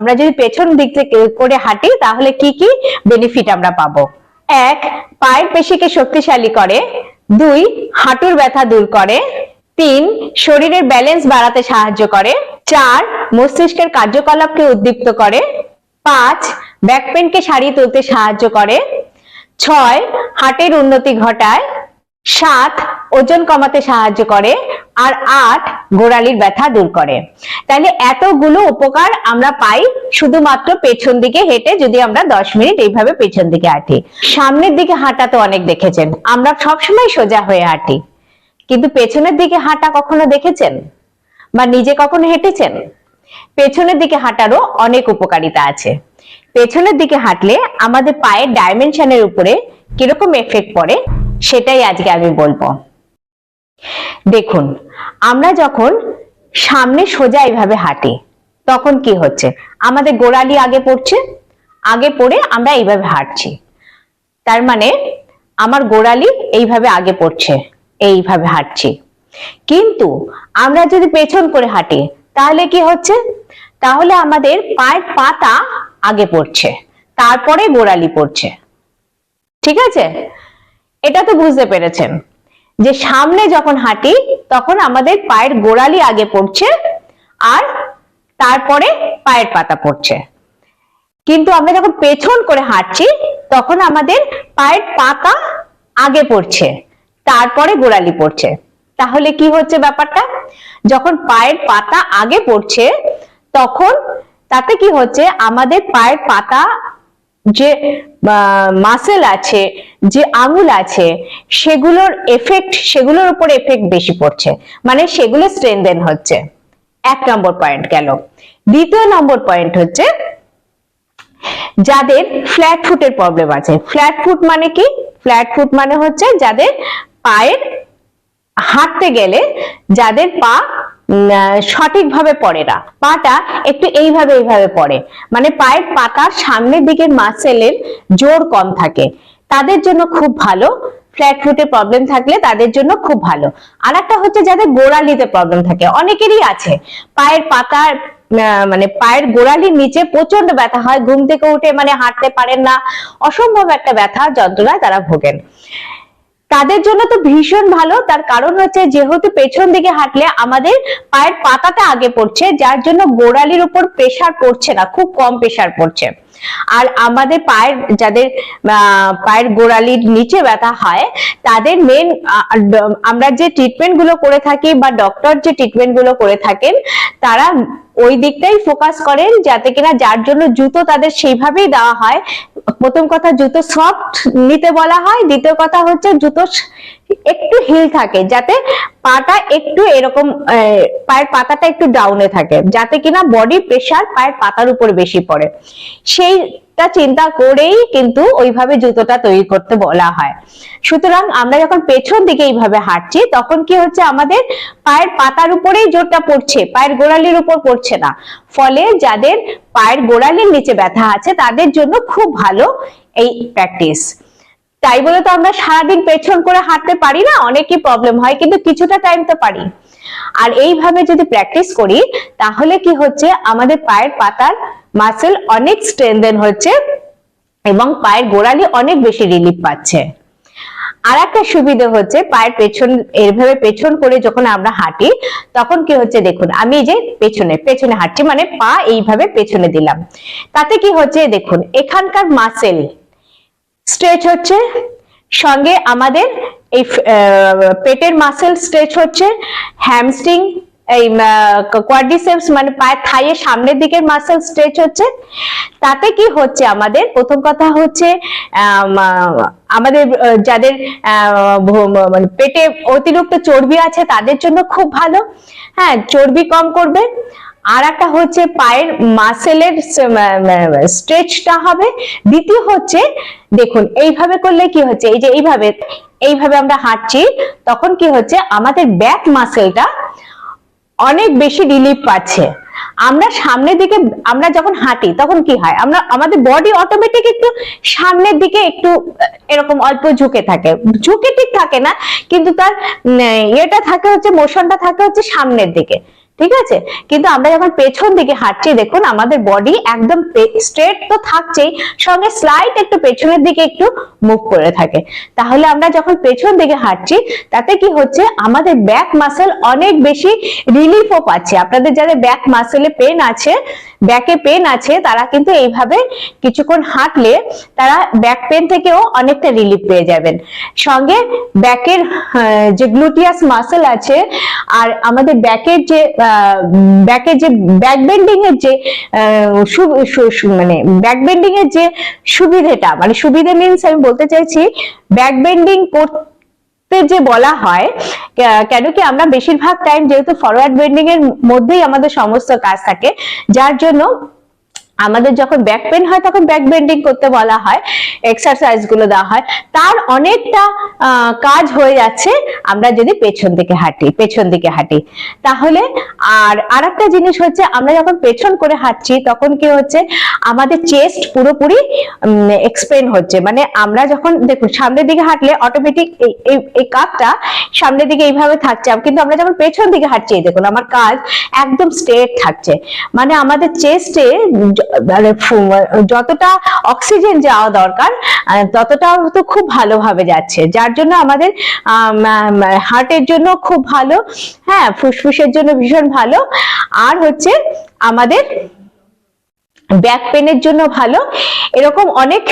আমরা যদি পেছন দিক থেকে করে হাঁটি, তাহলে কি কি বেনিফিট আমরা পাবো? এক, পায়ের পেশিকে শক্তিশালী করে। দুই, হাঁটুর ব্যথা দূর করে। তিন, শরীরের ব্যালেন্স বাড়াতে সাহায্য করে। চার, মস্তিষ্কের কার্যকলাপকে উদ্দীপ্ত করে। পাঁচ ব্যাক পেনকে সারিয়ে তুলতে সাহায্য করে। ছয় হার্টের উন্নতি ঘটায়। সাত, ওজন কমাতে সাহায্য করে। আর আট গোড়ালির ব্যথা দূর করে। তাহলে এতগুলো উপকার আমরা পাই শুধুমাত্র পেছন দিকে হেঁটে যদি আমরা দশ মিনিট এইভাবে পেছন দিকে হাঁটি। সামনের দিকে হাঁটা তো অনেক দেখেছেন, আমরা সবসময় সোজা হয়ে হাঁটি। কিন্তু পেছনের দিকে হাঁটা কখনো দেখেছেন? বা নিজে কখনো হেঁটেছেন? পেছনের দিকে হাঁটারও অনেক উপকারিতা আছে। পেছনের দিকে হাঁটলে আমাদের পায়ের ডাইমেনশনের উপরে কীরকম এফেক্ট পড়ে, সেটাই আজকে আমি বলব। দেখুন, আমরা যখন সামনে সোজা এইভাবে হাঁটি, তখন কি হচ্ছে? আমাদের গোড়ালি আগে পড়ছে, আগে পড়ে আমরা এইভাবে হাঁটছি। তার মানে আমার গোড়ালি এইভাবে আগে পড়ছে, এইভাবে হাঁটছি। কিন্তু আমরা যদি পেছন করে হাঁটি, তাহলে কি হচ্ছে? তাহলে আমাদের পায়ের পাতা আগে পড়ছে, তারপরে গোড়ালি পড়ছে। ঠিক আছে? এটা তো বুঝতে পেরেছেন। যে সামনে যখন হাঁটি, তখন আমাদের পায়ের গোড়ালি আগে পড়ছে আর তারপরে পায়ের পাতা পড়ছে। কিন্তু আমরা যখন পেছন করে হাঁটছি, তখন আমাদের পায়ের পাতা আগে পড়ছে, তারপরে গোড়ালি পড়ছে। তাহলে কি হচ্ছে ব্যাপারটা? যখন পায়ের পাতা আগে পড়ছে, তখন তাতে কি হচ্ছে? আমাদের পায়ের পাতা যে মাসেল আছে, যে আঙুল আছে, সেগুলোর এফেক্ট সেগুলোর উপর এফেক্ট বেশি পড়ছে। মানে সেগুলো স্ট্রেনদেন হচ্ছে। এক নম্বর পয়েন্ট গেল। দ্বিতীয় নম্বর পয়েন্ট হচ্ছে যাদের ফ্ল্যাট ফুটের প্রবলেম আছে। ফ্ল্যাট ফুট মানে কি? ফ্ল্যাট ফুট মানে হচ্ছে যাদের পায়ের হাঁটতে গেলে যাদের পা সঠিকভাবে পড়ে না। পাটা একটু এইভাবে এইভাবে পড়ে। মানে পায়ের পাতার সামনের দিকের মাসেলের জোর কম থাকে। তাদের জন্য খুব ভালো। ফ্ল্যাট ফুটের প্রবলেম থাকলে তাদের জন্য খুব ভালো। আর একটা হচ্ছে যাদের গোড়ালিতে প্রবলেম থাকে। অনেকেরই আছে। পায়ের পাতার মানে পায়ের গোড়ালির নিচে প্রচণ্ড ব্যথা হয়। ঘুম থেকে উঠে মানে হাঁটতে পারেন না। অসম্ভব একটা ব্যথা যন্ত্রণায় তারা ভোগেন। তাদের জন্য তো ভীষণ ভালো। তার কারণ হচ্ছে যেহেতু পেছন দিকে হাঁটলে আমাদের পায়ের পাতাটা আগে পড়ছে, যার জন্য গোড়ালির উপর প্রেসার পড়ছে না, খুব কম প্রেসার পড়ছে। আর আমাদের পায়ের, যাদের পায়ের গোড়ালির নিচে ব্যথা হয়, তাদের মেন আমরা যে ট্রিটমেন্টগুলো করে থাকি বা ডক্টর যে ট্রিটমেন্টগুলো করে থাকেন, তারা ওই দিকটাই ফোকাস করেন যাতে কিনা যার জন্য জুতো তাদের সেইভাবেই দেওয়া হয়। প্রথম কথা জুতো সফট নিতে বলা হয়, দ্বিতীয় কথা হচ্ছে জুতো একটু হিল থাকে যাতে পাটা একটু এরকম পায়ের পাতাটা একটু ডাউনে থাকে, যাতে কিনা বডি প্রেসার পায়ের পাতার উপর বেশি পড়ে। সেইটা চিন্তা করেই কিন্তু ওইভাবে জুতোটা তৈরি করতে বলা হয়। সুতরাং আমরা যখন পেছন দিকে এইভাবে হাঁটছি, তখন কি হচ্ছে আমাদের পায়ের পাতার উপরেই জোরটা পড়ছে, পায়ের গোড়ালির উপর পড়ছে না। ফলে যাদের পায়ের গোড়ালির নিচে ব্যথা আছে, তাদের জন্য খুব ভালো এই প্র্যাকটিস তাই বলে তো আমরা সারাদিন পেছন করে হাঁটতে পারি না, অনেকই প্রবলেম হয়, কিন্তু কিছুটা টাইম তো পারি। আর এইভাবে যদি প্র্যাকটিস করি, তাহলে কি হচ্ছে, আমাদের পায়ের পাতার মাসেল অনেক স্ট্রেনদেন হচ্ছে এবং পায়ের গোড়ালি অনেক বেশি রিলিফ পাচ্ছে। আর একটা সুবিধা হচ্ছে, পায়ের পেছন এইভাবে পেছন করে যখন আমরা হাঁটি, তখন কি হচ্ছে দেখুন, আমি যে পেছনে পেছনে হাঁটছি মানে পা এইভাবে পেছনে দিলাম। তাতে কি হচ্ছে দেখুন, এখানকার মাসেল স্ট্রেচ হচ্ছে, সঙ্গে আমাদের এই পেটের মাসেল স্ট্রেচ হচ্ছে হ্যামস্ট্রিং এই কোয়াড্রিসেপস মানে পায়ের থাইয়ের সামনের দিকের মাসেল স্ট্রেচ হচ্ছে। তাতে কি হচ্ছে আমাদের? প্রথম কথা হচ্ছে আমাদের যাদের মানে পেটে অতিরিক্ত চর্বি আছে, তাদের জন্য খুব ভালো। হ্যাঁ চর্বি কম করবে। আর একটা হচ্ছে পায়ের মাসেলের স্ট্রেচটা হবে। দ্বিতীয় হচ্ছে, দেখুন, এইভাবে করলে কি হচ্ছে? এই যে এইভাবে এইভাবে আমরা হাঁটছি, তখন কি হচ্ছে? আমাদের ব্যাক মাসেলটা অনেক বেশি রিলিফ পাচ্ছে। আমরা সামনের দিকে, আমরা যখন হাঁটি, তখন কি হয়? আমরা, আমাদের বডি অটোমেটিক একটু সামনের দিকে একটু এরকম অল্প ঝুঁকে থাকে। ঝুঁকে ঠিক থাকে না, কিন্তু তার ইয়েটা থাকে হচ্ছে মোশনটা থাকে হচ্ছে সামনের দিকে। ঠিক আছে? কিন্তু আমরা যখন পেছন দিকে হাঁটছি, দেখুন আমাদের বডি একদম স্ট্রেট তো থাকছেই, সঙ্গে স্লাইড একটু পেছনের দিকে একটু মুভ করে থাকে। তাহলে আমরা যখন পেছন দিকে হাঁটছি, তাতে কি হচ্ছে? আমাদের ব্যাক মাসেল অনেক বেশি রিলিফও পাচ্ছে। আপনাদের যাদের ব্যাক মাসেলে পেন আছে ব্যাকে পেন আছে, তারা কিন্তু এইভাবে কিছুক্ষণ হাঁটলে তারা ব্যাক পেন থেকেও অনেকটা রিলিফ পেয়ে যাবেন। সঙ্গে ব্যাকের যে গ্লুটিয়াস মাসেল আছে, আর আমাদের ব্যাকের যে ব্যাকের যে, ব্যাক বেন্ডিং এর যে মানে ব্যাক বেন্ডিং এর যে সুবিধেটা মানে সুবিধে মিনস আমি বলতে চাইছি, ব্যাক বেন্ডিং করতে যে বলা হয় কেন কি আমরা বেশিরভাগ টাইম যেহেতু ফরওয়ার্ড বেন্ডিং এর মধ্যেই আমাদের সমস্ত কাজ থাকে, যার জন্য আমাদের যখন ব্যাক পেন হয়, তখন ব্যাক বেন্ডিং করতে বলা হয় এক্সারসাইজগুলো দেওয়া হয়। তার অনেকটা কাজ হয়ে যাচ্ছে, আমরা যদি পেছন দিকে হাঁটি, পেছন দিকে হাঁটি। তাহলে, আর আর একটা জিনিস হচ্ছে, আমরা যখন পেছন করে হাঁটছি, তখন কি হচ্ছে, আমাদের চেস্ট পুরোপুরি এক্সপেন হচ্ছে। মানে আমরা যখন, দেখুন, সামনের দিকে হাঁটলে অটোমেটিক এই কাপটা সামনের দিকে এইভাবে থাকছে। কিন্তু আমরা যখন পেছন দিকে হাঁটছি, দেখুন, আমার কাজ একদম স্ট্রেট থাকছে। মানে আমাদের চেস্টে মানে যতটা অক্সিজেন যাওয়া দরকার ততটা তো খুব ভালোভাবে যাচ্ছে। যার জন্য আমাদের হার্টের জন্য খুব ভালো হ্যাঁ ফুসফুসের জন্য ভীষণ ভালো। আর হচ্ছে আমাদের ব্যাক পেনের জন্য ভালো। এরকম অনেক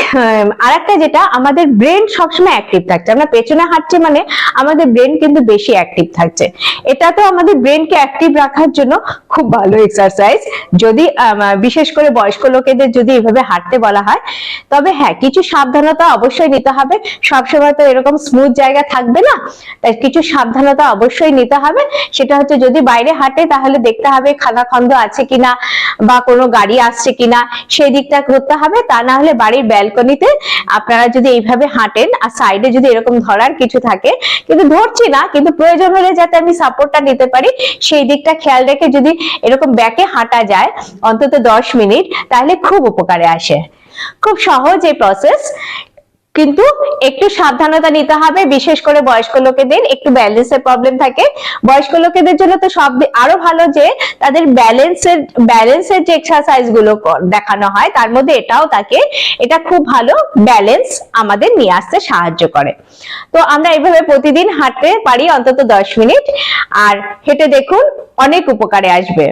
আর একটা যেটা, আমাদের ব্রেন সবসময় অ্যাক্টিভ থাকছে। আমরা পেছনে হাঁটছি মানে আমাদের ব্রেন কিন্তু বেশি অ্যাক্টিভ থাকছে। এটা তো আমাদের ব্রেনকে অ্যাক্টিভ রাখার জন্য খুব ভালো এক্সারসাইজ যদি বিশেষ করে বয়স্ক লোকেদের যদি এভাবে হাঁটতে বলা হয়। তবে হ্যাঁ কিছু সাবধানতা অবশ্যই নিতে হবে। সবসময় তো এরকম স্মুথ জায়গা থাকবে না। তাই কিছু সাবধানতা অবশ্যই নিতে হবে। সেটা হচ্ছে যদি বাইরে হাঁটে, তাহলে দেখতে হবে খাদা খন্দ আছে কিনা বা কোনো গাড়ি আসছে কিনা। সেই দিকটা করতে হবে, তা না হলে বাড়ির ব্যালকনিতে আপনারা যদি এইভাবে হাঁটেন আর সাইডে যদি এরকম ধরার কিছু থাকে, কিন্তু ধরছি না, কিন্তু প্রয়োজন হলে যাতে আমি সাপোর্টটা নিতে পারি, সেই দিকটা খেয়াল রেখে যদি এরকম ব্যাকে হাঁটা যায় অন্তত দশ মিনিট, তাহলে খুব উপকারে আসে। খুব সহজ এই প্রসেস কিন্তু একটু সাবধানতা নিতে হবে, বিশেষ করে বয়স্ক লোকেদের, একটু ব্যালেন্সের প্রবলেম থাকে। বয়স্ক লোকেদের জন্য তো সব আরও ভালো যে, তাদের ব্যালেন্সের ব্যালেন্সের যে এক্সারসাইজগুলো দেখানো হয়, তার মধ্যে এটাও থাকে এটা খুব ভালো ব্যালেন্স আমাদের নিয়ে আসতে সাহায্য করে। তো আমরা এইভাবে প্রতিদিন হাঁটতে পারি অন্তত দশ মিনিট। আর হেঁটে দেখুন অনেক উপকারে আসবে।